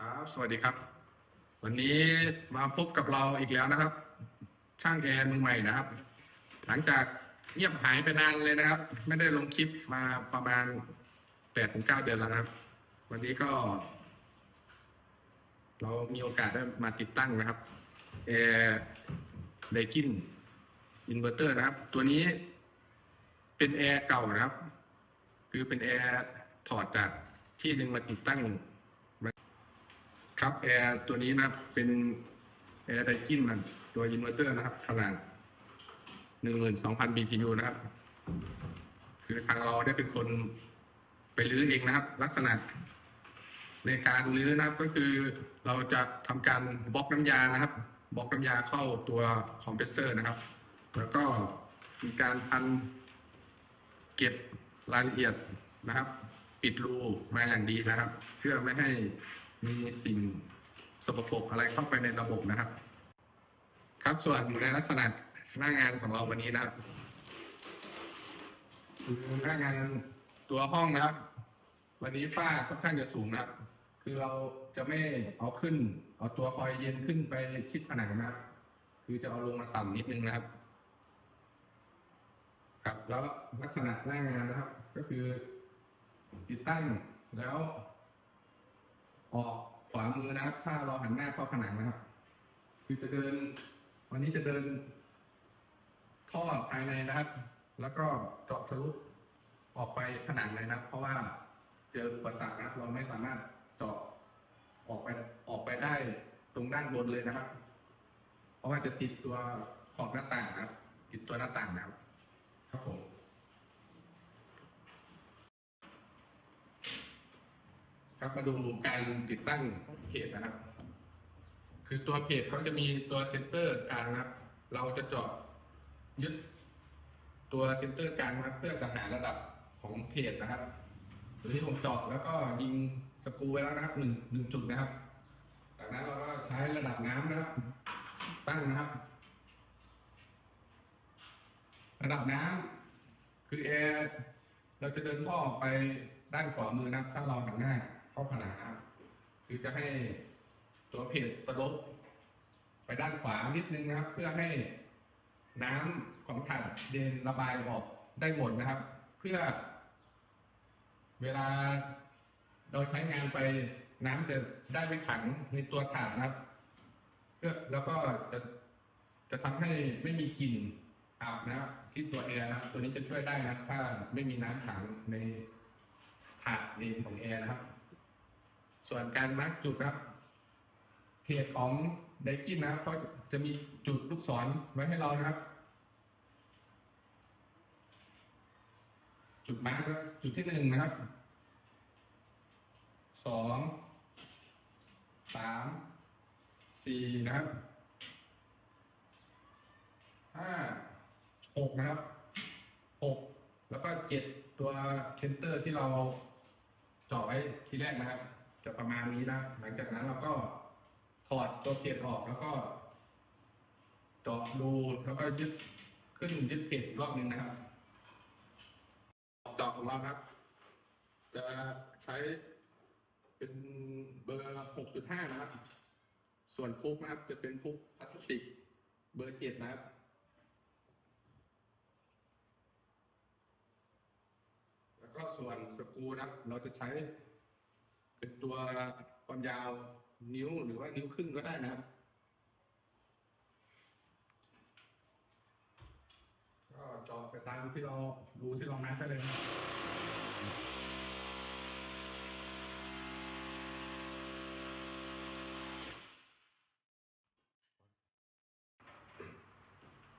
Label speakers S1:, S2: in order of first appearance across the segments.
S1: ครับ สวัสดีครับ วันนี้มาพบกับเราอีกแล้วนะครับ ช่างแอร์มือใหม่นะครับ หลังจากเงียบหายไปนานเลยนะครับ ไม่ได้ลงคลิปมาประมาณแปดถึงเก้าเดือนแล้วนะครับ วันนี้ก็ เรามีโอกาสได้มาติดตั้งนะครับแอร์เบกินอินเวอร์เตอร์นะครับ ตัวนี้เป็นแอร์เก่านะครับ คือเป็นแอร์ถอดจากที่หนึ่งมาติดตั้ง ครับแอร์ตัวนี้นะครับเป็นแอร์ไดกินมันตัวอินเวอร์เตอร์นะครับขนาดหนึ่งหมื่นสองพัน BTU นะครับ คือทางเราได้เป็นคนไปรื้อเองนะครับ ลักษณะในการรื้อนะครับก็คือเราจะทำการบล็อกน้ำยานะครับบล็อกน้ำยาเข้าตัวคอมเพรสเซอร์นะครับ แล้วก็มีการพันเก็บรายละเอียดนะครับ ปิดรูมาอย่างดีนะครับ เพื่อไม่ให้ มีสิ่งสกปรกอะไรเข้าไปในระบบนะครับ ครับส่วนในลักษณะหน้างานของเราวันนี้นะครับคือหน้างานตัวห้องนะครับ วันนี้ฝ้าค่อนข้างจะสูงนะครับ คือเราจะไม่เอาขึ้น เอาตัวคอยเย็นขึ้นไปชิดผนังนะครับ คือจะเอาลงมาต่ำนิดนึงนะครับ ครับแล้วลักษณะหน้างานนะครับ ก็คือติดตั้งแล้ว ออกขวามือนะครับ ถ้าเราหันหน้าเข้าผนังนะครับ คือจะเดิน วันนี้จะเดิน ท่อภายในนะครับ แล้วก็เจาะทะลุออกไปผนังเลยนะครับ เพราะว่าเจออุประสาทนะครับ เราไม่สามารถเจาะออกไปออกไปได้ตรงด้านบนเลยนะครับ เพราะว่าจะติดตัวขอบหน้าต่างนะครับติดตัวหน้าต่างนะครับ ครับผม ครับมาดูการติดตั้งเพจนะครับ คือตัวเพจเขาจะมีตัวเซนเตอร์กลางนะครับ เราจะเจาะยึดตัวเซนเตอร์กลางนะครับเพื่อจะหาระดับของเพจนะครับตัวที่ผมเจาะแล้วก็ยิงสกูไว้แล้วนะครับหนึ่งหนึ่งจุดนะครับจากนั้นเราก็ใช้ระดับน้ำนะครับ ตั้งนะครับ ระดับน้ำคือแอร์เราจะเดินท่อไปด้านขวามือนะครับถ้าเราหันหน้า เข้าผนังครับ คือจะให้ตัวเพจสลบไปด้านขวานิดนึงนะครับ เพื่อให้น้ำของถังเดินระบายออกได้หมดนะครับ เพื่อ เวลาเราใช้งานไปน้ำจะได้ไม่ขังในตัวถาดนะครับเพื่อแล้วก็จะจะทำให้ไม่มีกลิ่นอับนะครับที่ตัวแอร์นะครับตัวนี้จะช่วยได้นะถ้าไม่มีน้ำขังในถาดเองของแอร์นะครับ ส่วนการมาร์กจุดนะครับเพจของไดกินนะครับเขาจะมีจุดลูกศรไว้ให้เรานะครับ จุดมาร์กจุดที่หนึ่งนะครับสองสามสี่นะครับห้าหกนะครับหกแล้วก็เจ็ดตัวเซนเตอร์ที่เราจาะไว้ทีแรกนะครับ จะประมาณนี้นะหลังจากนั้นเราก็ถอดตัวเพจออกแล้วก็เจาะดูแล้วก็ยึดขึ้นยึดเพจรอบนึงนะครับเจาะของเราครับ จะใช้เป็นเบอร์ 6.5 นะครับ ส่วนพุกนะครับ จะเป็นพุกพลาสติก เบอร์ 7 นะครับแล้วก็ส่วนสกรูนะครับเราจะใช้ เป็นตัวความยาวนิ้วหรือว่านิ้วครึ่งก็ได้นะครับ ก็จาะไปตามที่เราดูที่เรานัดได้เลยครับ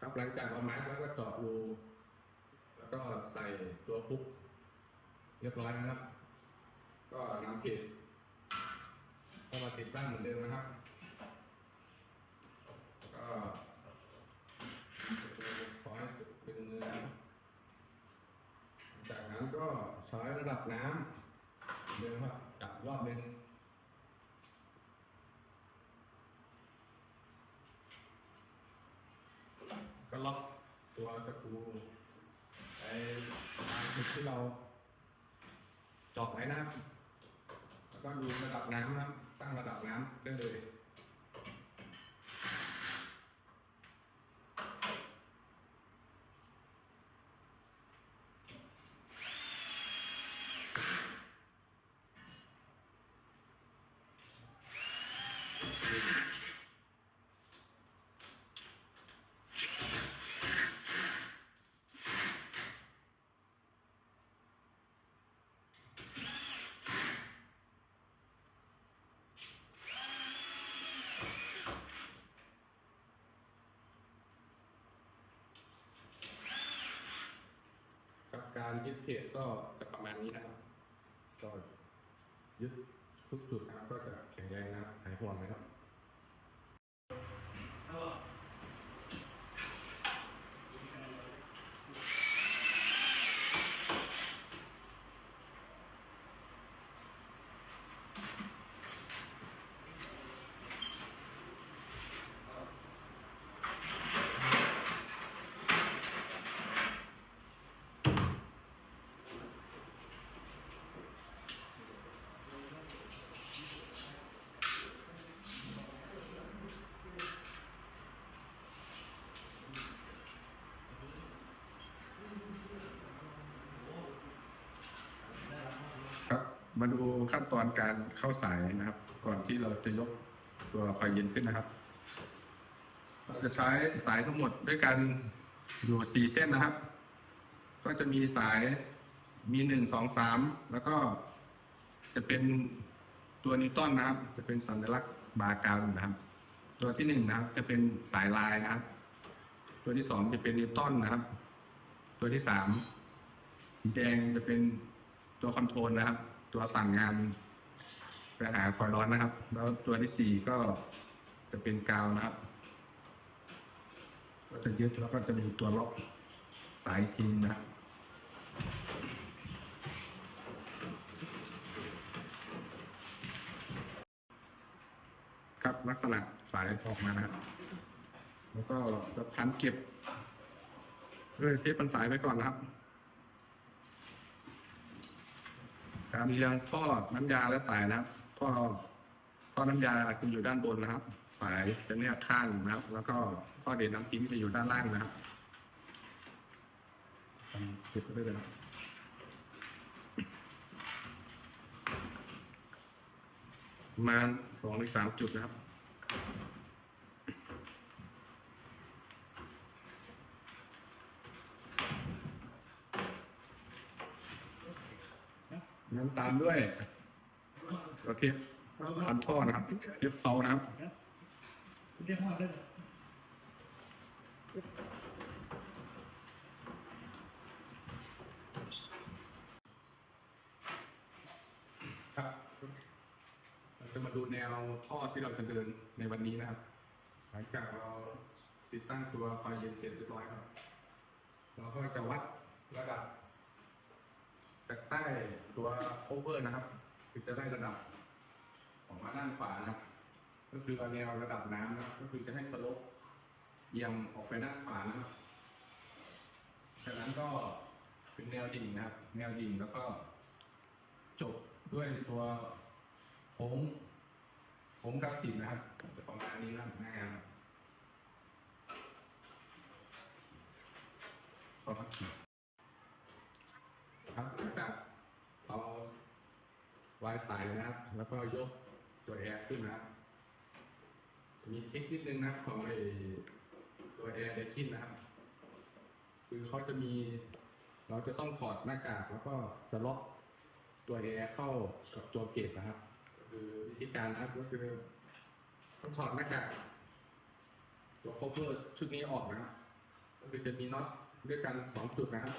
S1: ครับหลังจากเรามาร์กแล้วก็เจาะรูแล้วก็ใส่ตัวพุกเรียบร้อยนะครับ ก็นำเพจ เข้ามาติดตั้งเหมือนเดิมนะครับ ก็ขอให้เป็นมือนะครับจากนั้นก็ใช้ระดับน้ำเดิมครับจับรอบหนึ่งก็ล็อกตัวสกรูไปตามจุดที่เราจาะไว้นะครับ ก็ดูระดับน้ำนะครับตั้งระดับน้ำได้เลย การยึดเพจก็จะประมาณนี้นะครับ ก็ยึดทุกจุดนะครับก็จะแข็งแรงนะครับหายห่วงนะครับ มาดูขั้นตอนการเข้าสายนะครับ ก่อนที่เราจะยกตัวคอยเย็นขึ้นนะครับเราจะใช้สายทั้งหมดด้วยกันอยู่สี่เส้นนะครับ ก็จะมีสายมีหนึ่งสองสามแล้วก็จะเป็นตัวนิวตันนะครับ จะเป็นสัญลักษณ์บาร์กาวนะครับ ตัวที่หนึ่งนะครับ จะเป็นสายลายนะครับ ตัวที่สองจะเป็นนิวตันนะครับ ตัวที่สามสีแดงจะเป็นตัวคอนโทรลนะครับ ตัวสั่งงานไปหาคอยร้อนนะครับ แล้วตัวที่สี่ก็จะเป็นกาวนะครับ ก็จะยึดแล้วก็จะมีตัวล็อกสายทีมนะครับลักษณะสายออกมานะครับแล้วก็จะพันเก็บด้วยเทปปันสายไว้ก่อนนะครับ การเรียงท่อน้ำยาและสายนะครับท่อท่อน้ำยาจะอยู่ด้านบนนะครับ สายจะเนี่ยข้างนะครับ แล้วก็ท่อเด็ดน้ำทิ้งจะอยู่ด้านล่างนะครับเก็บไว้เลยนะครับประมาณสองหรือสามจุดนะครับ น้ำตามด้วยกระเทียมพันท่อนะครับเทียบเผานะครับ
S2: เรียวเหรอ
S1: ครับเราจะมาดูแนวท่อที่เราจะเดินในวันนี้นะครับ หลังจากเราติดตั้งตัวไฟเย็นเสร็จเรียบร้อยครับ เราก็จะวัดระดับ จากใต้ตัวโคเวอร์นะครับคือจะได้ระดับออกมาด้านขวานะครับ ก็คือเอาแนวระดับน้ำนะครับ ก็คือจะให้สโลปเอียงออกไปด้านขวานะครับจากนั้นก็เป็นแนวดิ่งนะครับ แนวดิ่งแล้วก็ จบด้วยตัวโค้งโค้งเก้าสิบนะครับประมาณนี้นะครับหน้างานครับ ประมาณนี้ครับหลังจากเราวายสายนะครับ แล้วก็ยกตัวแอร์ขึ้นนะครับ มีเทคนิดนึงนะครับของไอตัวแอร์เดชินนะครับ คือเขาจะมี เราจะต้องถอดหน้ากากแล้วก็จะล็อกตัวแอร์เข้ากับตัวเกจนะครับ คือวิธีการนะครับก็คือต้องถอดหน้ากากตัวค o เ e อร์ชุดนี้ออกนะครับก็คือจะมีน็อตด้วยกันสองจุดนะครับ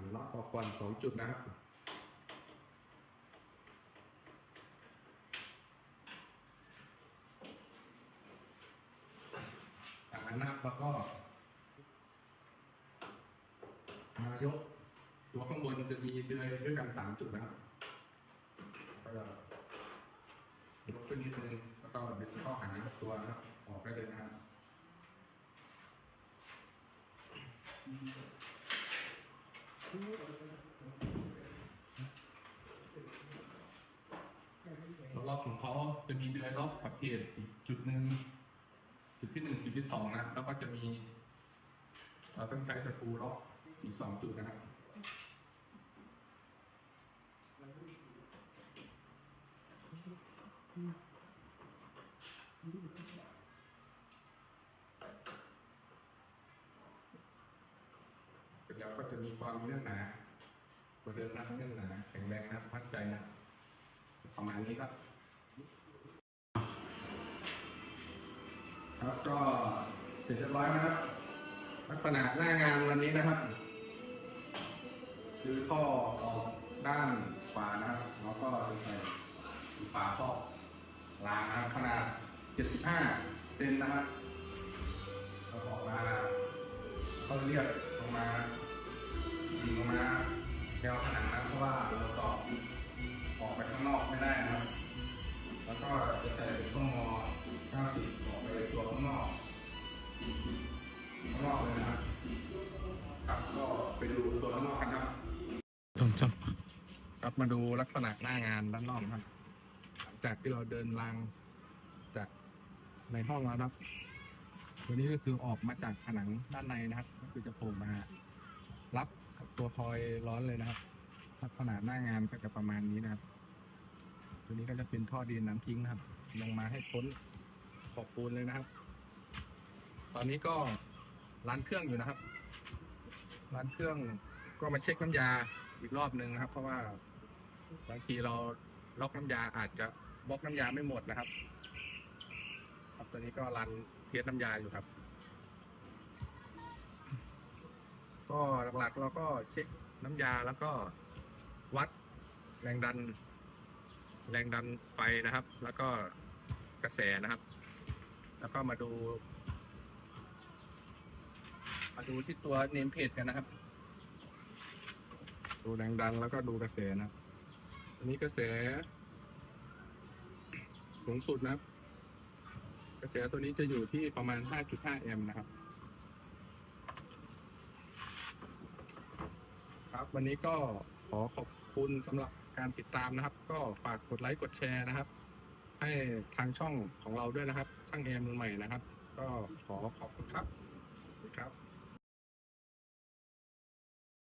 S1: ถอดน็อตออกก่อนสองจุดนะครับจากนั้นนะครับแล้วก็มายกตัวข้างบนจะมีเดือยด้วยกันสามจุดนะครับก็ยกขึ้นนิดนึงแล้วก็ดึงข้าหาตัวนะครับออกได้เลยนะครับ รอบของเขาจะมีเดือยรอบขอบเขตจุดหนึ่งจุดที่หนึ่งจุดที่สองนะแล้วก็จะมีเราต้องใช้สกรูรอบอีกสองจุดนะครับอืม มีความเนื้อหนากว่าเดิมนะเนื้อหนาแข็งแรงนะครับมั่นใจนะประมาณนี้ครับครับก็เสร็จเรียบร้อยนะครับ ลักษณะหน้างานวันนี้นะครับ คือท่อออกด้านขวานะครับแล้วก็จะใส่ฝาท่อรางนะครับขนาด 75 เซนนะครับเราออกมาก็เรียกลงมา ยิงลงมาแนวผนังนะเพราะว่าเราต่อออกไปข้างนอกไม่ได้นะครับ แล้วก็จะใส่ช่องมอ90ออกไปตัวข้างนอกข้างนอกเลยนะครับครับก็ไปดูตัวข้างนอกกันครับต้นจบครับมาดูลักษณะหน้างานด้านนอกครับหลังจากที่เราเดินรางจากในห้องแล้วนะครับ ตัวนี้ก็คือออกมาจากผนังด้านในนะครับ ก็คือจะโผล่มารับ ตัวคอยร้อนเลยนะครับลักษณะหน้างานก็จะประมาณนี้นะครับ ตัวนี้ก็จะเป็นท่อดินน้ำทิ้งนะครับ ลงมาให้พ้นขอบปูนเลยนะครับ ตอนนี้ก็ร้านเครื่องอยู่นะครับ ร้านเครื่องก็มาเช็คน้ำยาอีกรอบหนึ่งนะครับ เพราะว่าบางทีเราล็อกน้ำยาอาจจะบล็อกน้ำยาไม่หมดนะครับ ครับตอนนี้ก็รันเทสน้ำยาอยู่ครับ หลักๆ เราก็เช็คน้ำยาแล้วก็วัดแรงดัน แรงดันไฟนะครับ แล้วก็กระแสนะครับ แล้วก็มาดู มาดูที่ตัวเนมเพจกันนะครับ ดูแรงดันแล้วก็ดูกระแสนะครับอันนี้กระแส สูงสุดนะครับ กระแสตัวนี้จะอยู่ที่ประมาณ 5.5 แอมป์นะครับ ครับ วันนี้ก็ขอขอบคุณสำหรับการติดตามนะครับ ก็ฝากกดไลค์กดแชร์นะครับ ให้ทางช่องของเราด้วยนะครับช่างเอมือใหม่นะครับ ก็ขอขอบคุณครับครับ